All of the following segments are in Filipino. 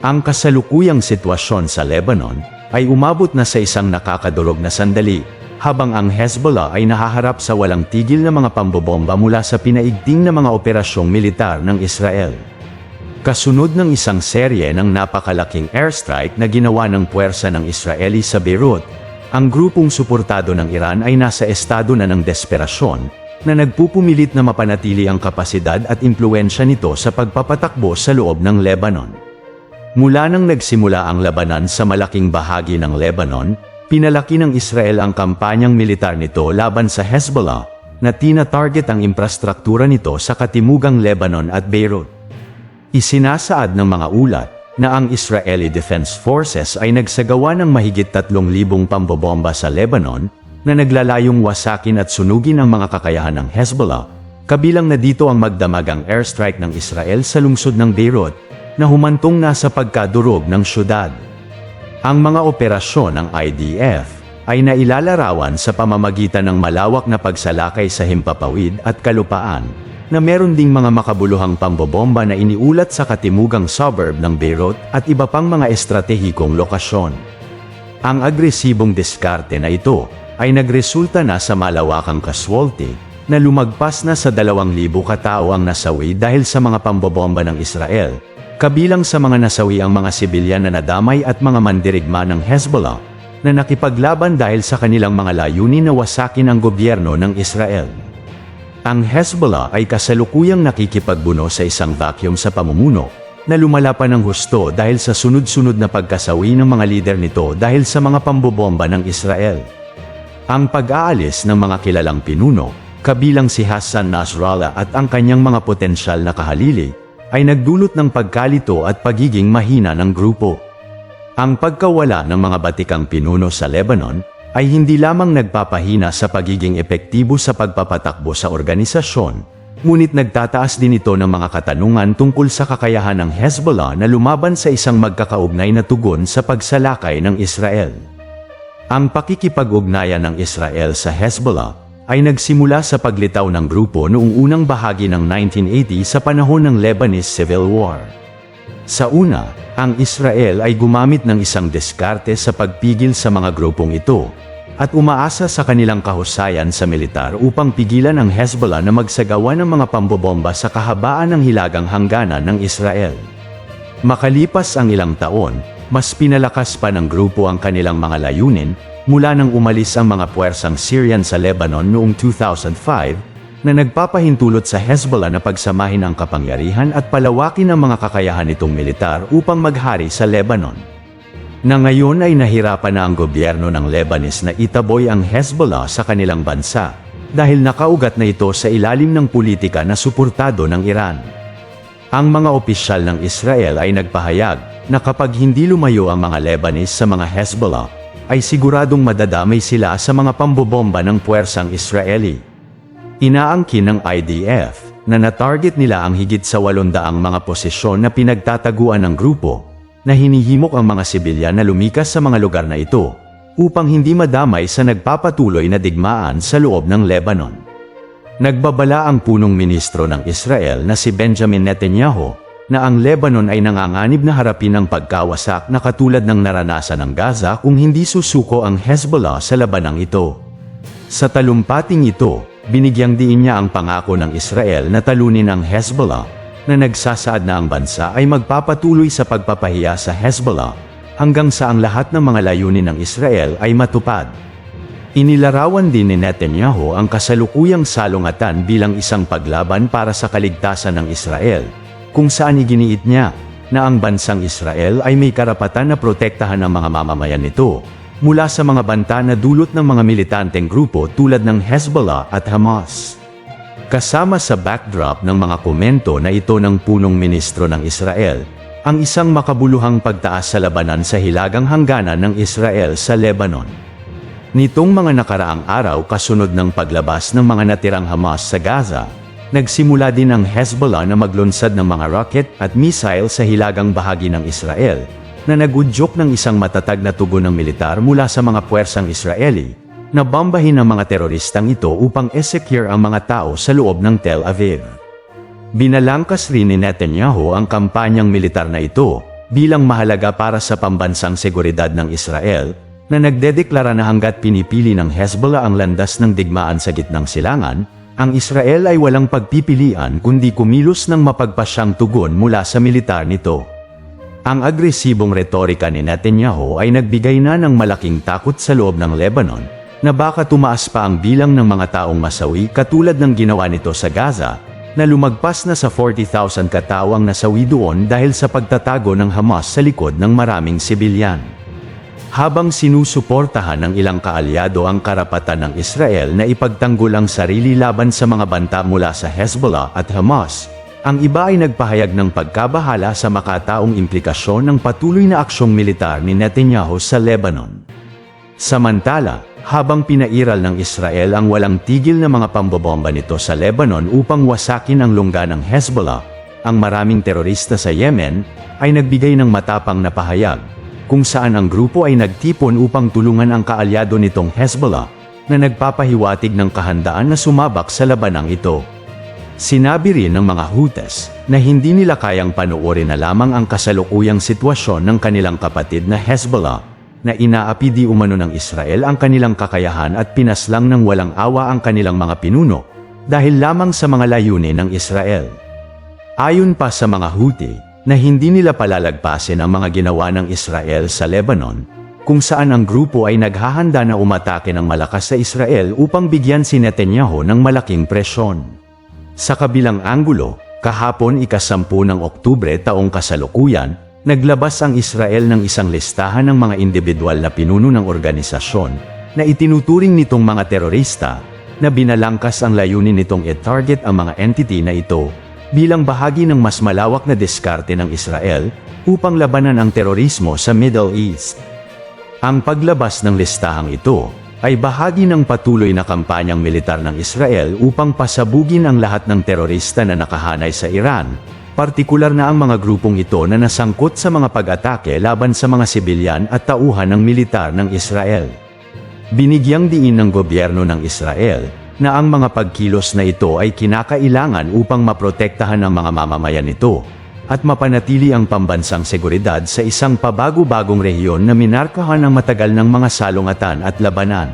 Ang kasalukuyang sitwasyon sa Lebanon ay umabot na sa isang nakakadurog na sandali habang ang Hezbollah ay nahaharap sa walang tigil na mga pambobomba mula sa pinaigting na mga operasyong militar ng Israel. Kasunod ng isang serye ng napakalaking airstrike na ginawa ng puwersa ng Israeli sa Beirut, ang grupong suportado ng Iran ay nasa estado na ng desperasyon na nagpupumilit na mapanatili ang kapasidad at impluensya nito sa pagpapatakbo sa loob ng Lebanon. Mula nang nagsimula ang labanan sa malaking bahagi ng Lebanon, pinalaki ng Israel ang kampanyang militar nito laban sa Hezbollah na tina-target ang infrastruktura nito sa katimugang Lebanon at Beirut. Isinasaad ng mga ulat na ang Israeli Defense Forces ay nagsagawa ng mahigit 3,000 pambobomba sa Lebanon na naglalayong wasakin at sunugin ang mga kakayahan ng Hezbollah, kabilang na dito ang magdamagang airstrike ng Israel sa lungsod ng Beirut na humantong na sa pagkadurog ng syudad. Ang mga operasyon ng IDF ay nailalarawan sa pamamagitan ng malawak na pagsalakay sa himpapawid at kalupaan na meron ding mga makabuluhang pambobomba na iniulat sa katimugang suburb ng Beirut at iba pang mga estratehikong lokasyon. Ang agresibong diskarte na ito ay nagresulta na sa malawakang casualty na lumagpas na sa 2,000 katao ang nasawi dahil sa mga pambobomba ng Israel, kabilang sa mga nasawi ang mga sibilyan na nadamay at mga mandirigma ng Hezbollah na nakipaglaban dahil sa kanilang mga layunin na wasakin ang gobyerno ng Israel. Ang Hezbollah ay kasalukuyang nakikipagbuno sa isang vacuum sa pamumuno na lumala pa ng husto dahil sa sunod-sunod na pagkasawi ng mga lider nito dahil sa mga pambobomba ng Israel. Ang pag-aalis ng mga kilalang pinuno, kabilang si Hassan Nasrallah at ang kanyang mga potensyal na kahalili, ay nagdulot ng pagkalito at pagiging mahina ng grupo. Ang pagkawala ng mga batikang pinuno sa Lebanon ay hindi lamang nagpapahina sa pagiging epektibo sa pagpapatakbo sa organisasyon, ngunit nagtataas din ito ng mga katanungan tungkol sa kakayahan ng Hezbollah na lumaban sa isang magkakaugnay na tugon sa pagsalakay ng Israel. Ang pakikipag-ugnayan ng Israel sa Hezbollah ay nagsimula sa paglitaw ng grupo noong unang bahagi ng 1980 sa panahon ng Lebanese Civil War. Sa una, ang Israel ay gumamit ng isang diskarte sa pagpigil sa mga grupong ito at umaasa sa kanilang kahusayan sa militar upang pigilan ang Hezbollah na magsagawa ng mga pambobomba sa kahabaan ng hilagang hangganan ng Israel. Makalipas ang ilang taon, mas pinalakas pa ng grupo ang kanilang mga layunin mula nang umalis ang mga puwersang Syrian sa Lebanon noong 2005 na nagpapahintulot sa Hezbollah na pagsamahin ang kapangyarihan at palawakin ang mga kakayahan nitong militar upang maghari sa Lebanon. Na ngayon ay nahirapan na ang gobyerno ng Lebanese na itaboy ang Hezbollah sa kanilang bansa dahil nakaugat na ito sa ilalim ng politika na suportado ng Iran. Ang mga opisyal ng Israel ay nagpahayag na kapag hindi lumayo ang mga Lebanese sa mga Hezbollah, ay siguradong madadamay sila sa mga pambobomba ng puwersang Israeli. Inaangkin ng IDF na natarget nila ang higit sa 800 mga posisyon na pinagtataguan ng grupo na hinihimok ang mga sibilyan na lumikas sa mga lugar na ito upang hindi madamay sa nagpapatuloy na digmaan sa loob ng Lebanon. Nagbabala ang punong ministro ng Israel na si Benjamin Netanyahu na ang Lebanon ay nanganganib na harapin ang pagkawasak na katulad ng naranasan ng Gaza kung hindi susuko ang Hezbollah sa labanang ito. Sa talumpating ito, binigyang diin niya ang pangako ng Israel na talunin ang Hezbollah, na nagsasaad na ang bansa ay magpapatuloy sa pagpapahiya sa Hezbollah, hanggang sa ang lahat ng mga layunin ng Israel ay matupad. Inilarawan din ni Netanyahu ang kasalukuyang salungatan bilang isang paglaban para sa kaligtasan ng Israel, kung saan iginiit niya na ang bansang Israel ay may karapatan na protektahan ang mga mamamayan nito mula sa mga banta na dulot ng mga militanteng grupo tulad ng Hezbollah at Hamas. Kasama sa backdrop ng mga komento na ito ng punong ministro ng Israel, ang isang makabuluhang pagtaas sa labanan sa hilagang hangganan ng Israel sa Lebanon. Nitong mga nakaraang araw kasunod ng paglabas ng mga natirang Hamas sa Gaza, nagsimula din ang Hezbollah na maglunsad ng mga rocket at missile sa hilagang bahagi ng Israel, na nagudyok ng isang matatag na tugon ng militar mula sa mga puwersang Israeli, na bombahin ang mga teroristang ito upang esecure ang mga tao sa loob ng Tel Aviv. Binalangkas rin ni Netanyahu ang kampanyang militar na ito bilang mahalaga para sa pambansang seguridad ng Israel, na nagdedeklara na hanggat pinipili ng Hezbollah ang landas ng digmaan sa gitnang silangan, ang Israel ay walang pagpipilian kundi kumilos ng mapagpasyang tugon mula sa militar nito. Ang agresibong retorika ni Netanyahu ay nagbigay na ng malaking takot sa loob ng Lebanon, na baka tumaas pa ang bilang ng mga taong masawi katulad ng ginawa nito sa Gaza, na lumagpas na sa 40,000 katawang nasawi doon dahil sa pagtatago ng Hamas sa likod ng maraming sibilyan. Habang sinusuportahan ng ilang kaalyado ang karapatan ng Israel na ipagtanggol ang sarili laban sa mga banta mula sa Hezbollah at Hamas, ang iba ay nagpahayag ng pagkabahala sa makataong implikasyon ng patuloy na aksyong militar ni Netanyahu sa Lebanon. Samantala, habang pinairal ng Israel ang walang tigil na mga pambobomba nito sa Lebanon upang wasakin ang lungga ng Hezbollah, ang maraming terorista sa Yemen ay nagbigay ng matapang na pahayag kung saan ang grupo ay nagtipon upang tulungan ang kaalyado nitong Hezbollah na nagpapahiwatig ng kahandaan na sumabak sa labanang ito. Sinabi rin ng mga Houthis na hindi nila kayang panuorin na lamang ang kasalukuyang sitwasyon ng kanilang kapatid na Hezbollah na inaapi di umano ng Israel ang kanilang kakayahan at pinaslang ng walang awa ang kanilang mga pinuno dahil lamang sa mga layunin ng Israel. Ayon pa sa mga Houthi, na hindi nila palalagpasin ang mga ginawa ng Israel sa Lebanon, kung saan ang grupo ay naghahanda na umatake ng malakas sa Israel upang bigyan si Netanyahu ng malaking presyon. Sa kabilang anggulo, kahapon ikasampu ng Oktubre taong kasalukuyan, naglabas ang Israel ng isang listahan ng mga individual na pinuno ng organisasyon na itinuturing nitong mga terorista na binalangkas ang layunin nitong i-target ang mga entity na ito bilang bahagi ng mas malawak na diskarte ng Israel upang labanan ang terorismo sa Middle East. Ang paglabas ng listahang ito ay bahagi ng patuloy na kampanyang militar ng Israel upang pasabugin ang lahat ng terorista na nakahanay sa Iran, partikular na ang mga grupong ito na nasangkot sa mga pag-atake laban sa mga sibilyan at tauhan ng militar ng Israel. Binigyang diin ng gobyerno ng Israel na ang mga pagkilos na ito ay kinakailangan upang maprotektahan ang mga mamamayan nito at mapanatili ang pambansang seguridad sa isang pabago-bagong rehiyon na minarkahan ng matagal ng mga salungatan at labanan.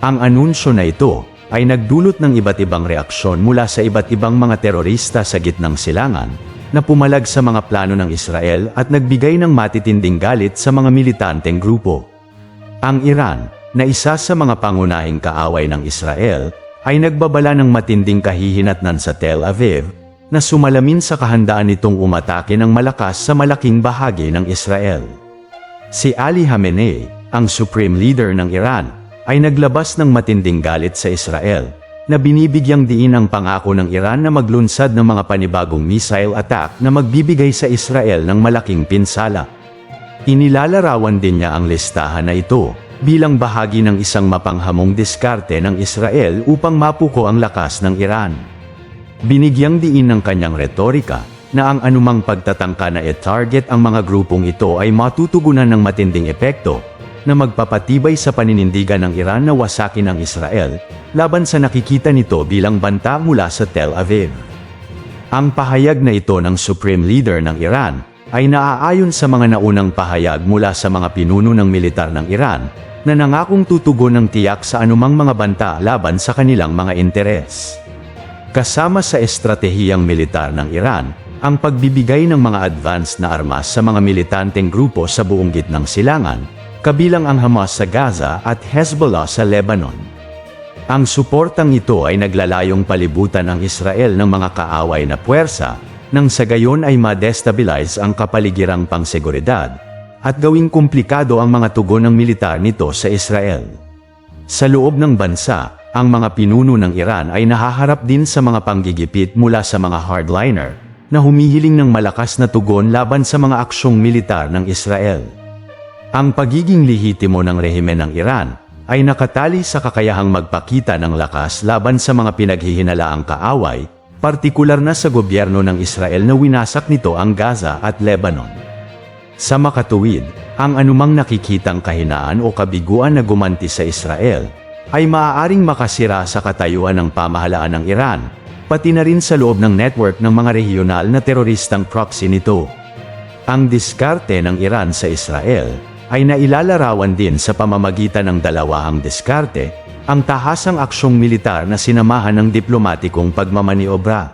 Ang anunsyo na ito ay nagdulot ng iba't ibang reaksyon mula sa iba't ibang mga terorista sa gitnang silangan na pumalag sa mga plano ng Israel at nagbigay ng matitinding galit sa mga militanteng grupo. Ang Iran, na isa sa mga pangunahing kaaway ng Israel, ay nagbabala ng matinding kahihinatnan sa Tel Aviv, na sumalamin sa kahandaan nitong umatake ng malakas sa malaking bahagi ng Israel. Si Ali Khamenei, ang Supreme Leader ng Iran, ay naglabas ng matinding galit sa Israel, na binibigyang diin ang pangako ng Iran na maglunsad ng mga panibagong missile attack na magbibigay sa Israel ng malaking pinsala. Inilalarawan din niya ang listahan na ito, bilang bahagi ng isang mapanghamong diskarte ng Israel upang mapuko ang lakas ng Iran. Binigyang diin ng kanyang retorika na ang anumang pagtatangka na e-target ang mga grupong ito ay matutugunan ng matinding epekto na magpapatibay sa paninindigan ng Iran na wasakin ang Israel laban sa nakikita nito bilang banta mula sa Tel Aviv. Ang pahayag na ito ng Supreme Leader ng Iran ay naaayon sa mga naunang pahayag mula sa mga pinuno ng militar ng Iran na nangakong tutugon ng tiyak sa anumang mga banta laban sa kanilang mga interes. Kasama sa estratehiyang militar ng Iran, ang pagbibigay ng mga advanced na armas sa mga militanteng grupo sa buong gitnang silangan, kabilang ang Hamas sa Gaza at Hezbollah sa Lebanon. Ang suportang ito ay naglalayong palibutan ang Israel ng mga kaaway na puwersa, nang sa gayon ay ma-destabilize ang kapaligirang pangseguridad, at gawing komplikado ang mga tugon ng militar nito sa Israel. Sa loob ng bansa, ang mga pinuno ng Iran ay nahaharap din sa mga panggigipit mula sa mga hardliner na humihiling ng malakas na tugon laban sa mga aksyong militar ng Israel. Ang pagiging lehitimo ng rehimen ng Iran ay nakatali sa kakayahang magpakita ng lakas laban sa mga pinaghihinalaang kaaway, partikular na sa gobyerno ng Israel na winasak nito ang Gaza at Lebanon. Sa makatuwid, ang anumang nakikitang kahinaan o kabiguan na gumanti sa Israel ay maaaring makasira sa katayuan ng pamahalaan ng Iran, pati na rin sa loob ng network ng mga regional na teroristang proxy nito. Ang diskarte ng Iran sa Israel ay nailalarawan din sa pamamagitan ng dalawahang diskarte, ang tahasang aksyong militar na sinamahan ng diplomatikong pagmamaniobra.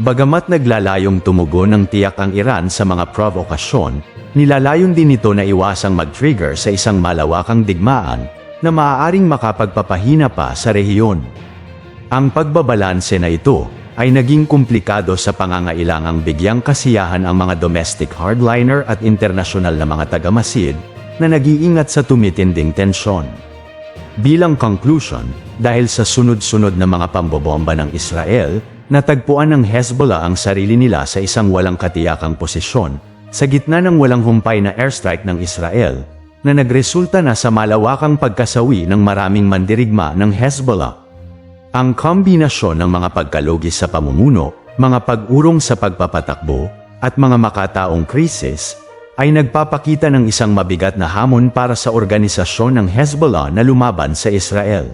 Bagamat naglalayong tumugon ng tiyak ang Iran sa mga provokasyon, nilalayon din ito na iwasang mag-trigger sa isang malawakang digmaan na maaaring makapagpapahina pa sa rehiyon. Ang pagbabalanse na ito ay naging komplikado sa pangangailangang bigyang kasiyahan ang mga domestic hardliner at internasyonal na mga tagamasid na nag-iingat sa tumitinding tensyon. Bilang conclusion, dahil sa sunod-sunod na mga pambobomba ng Israel, natagpuan ng Hezbollah ang sarili nila sa isang walang katiyakang posisyon, sa gitna ng walang humpay na airstrike ng Israel, na nagresulta na sa malawakang pagkasawi ng maraming mandirigma ng Hezbollah. Ang kombinasyon ng mga pagkalugis sa pamumuno, mga pag-urong sa pagpapatakbo, at mga makataong krisis, ay nagpapakita ng isang mabigat na hamon para sa organisasyon ng Hezbollah na lumaban sa Israel.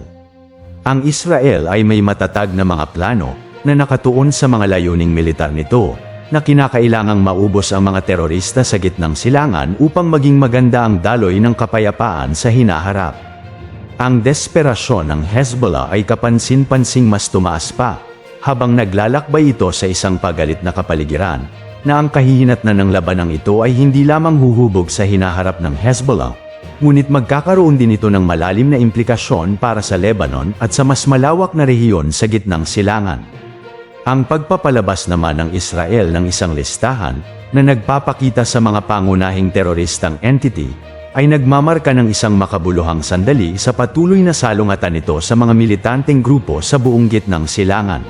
Ang Israel ay may matatag na mga plano na nakatuon sa mga layuning militar nito, na kinakailangang maubos ang mga terorista sa gitnang silangan upang maging maganda ang daloy ng kapayapaan sa hinaharap. Ang desperasyon ng Hezbollah ay kapansin-pansing mas tumaas pa, habang naglalakbay ito sa isang pagalit na kapaligiran, na ang kahihinat na ng labanang ito ay hindi lamang huhubog sa hinaharap ng Hezbollah, ngunit magkakaroon din ito ng malalim na implikasyon para sa Lebanon at sa mas malawak na rehiyon sa gitnang silangan. Ang pagpapalabas naman ng Israel ng isang listahan na nagpapakita sa mga pangunahing teroristang entity ay nagmamarka ng isang makabuluhang sandali sa patuloy na salungatan nito sa mga militanteng grupo sa buong gitnang silangan.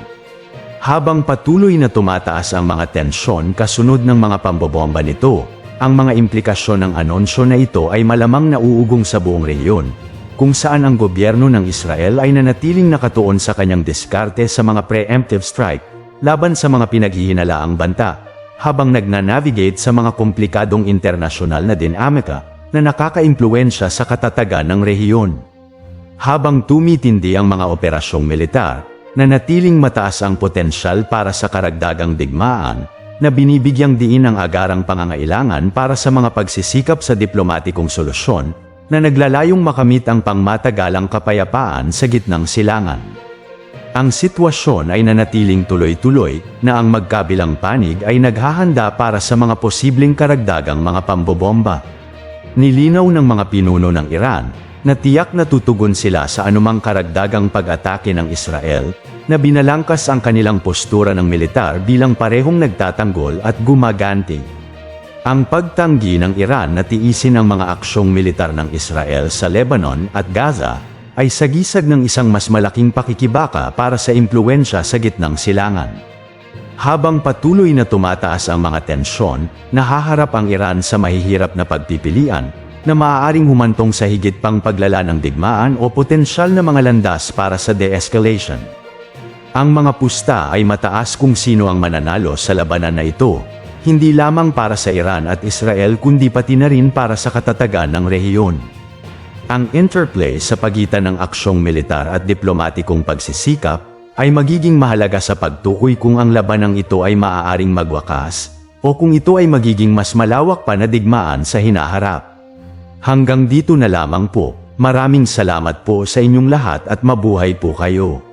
Habang patuloy na tumataas ang mga tensyon kasunod ng mga pambobomba nito, ang mga implikasyon ng anonsyo na ito ay malamang nauugong sa buong rehiyon, kung saan ang gobyerno ng Israel ay nanatiling nakatuon sa kanyang diskarte sa mga preemptive strike laban sa mga pinaghihinalaang banta, habang nagnanavigate sa mga komplikadong internasyonal na dinamika na nakakaimpluensya sa katatagan ng rehiyon. Habang tumitindi ang mga operasyong militar, nanatiling mataas ang potensyal para sa karagdagang digmaan, na binibigyang diin ang agarang pangangailangan para sa mga pagsisikap sa diplomatikong solusyon na naglalayong makamit ang pangmatagalang kapayapaan sa gitnang silangan. Ang sitwasyon ay nanatiling tuloy-tuloy na ang magkabilang panig ay naghahanda para sa mga posibleng karagdagang mga pambobomba. Nilinaw ng mga pinuno ng Iran na tiyak na tutugon sila sa anumang karagdagang pag-atake ng Israel na binalangkas ang kanilang postura ng militar bilang parehong nagtatanggol at gumaganti. Ang pagtanggi ng Iran na tiisin ang mga aksyong militar ng Israel sa Lebanon at Gaza ay sagisag ng isang mas malaking pakikibaka para sa impluensya sa gitnang silangan. Habang patuloy na tumataas ang mga tensyon, nahaharap ang Iran sa mahihirap na pagpipilian na maaaring humantong sa higit pang paglala ng digmaan o potensyal na mga landas para sa de-escalation. Ang mga pusta ay mataas kung sino ang mananalo sa labanan na ito, hindi lamang para sa Iran at Israel kundi pati na rin para sa katatagan ng rehiyon. Ang interplay sa pagitan ng aksyong militar at diplomatikong pagsisikap ay magiging mahalaga sa pagtukoy kung ang labanang ito ay maaaring magwakas o kung ito ay magiging mas malawak pa na digmaan sa hinaharap. Hanggang dito na lamang po, maraming salamat po sa inyong lahat at mabuhay po kayo.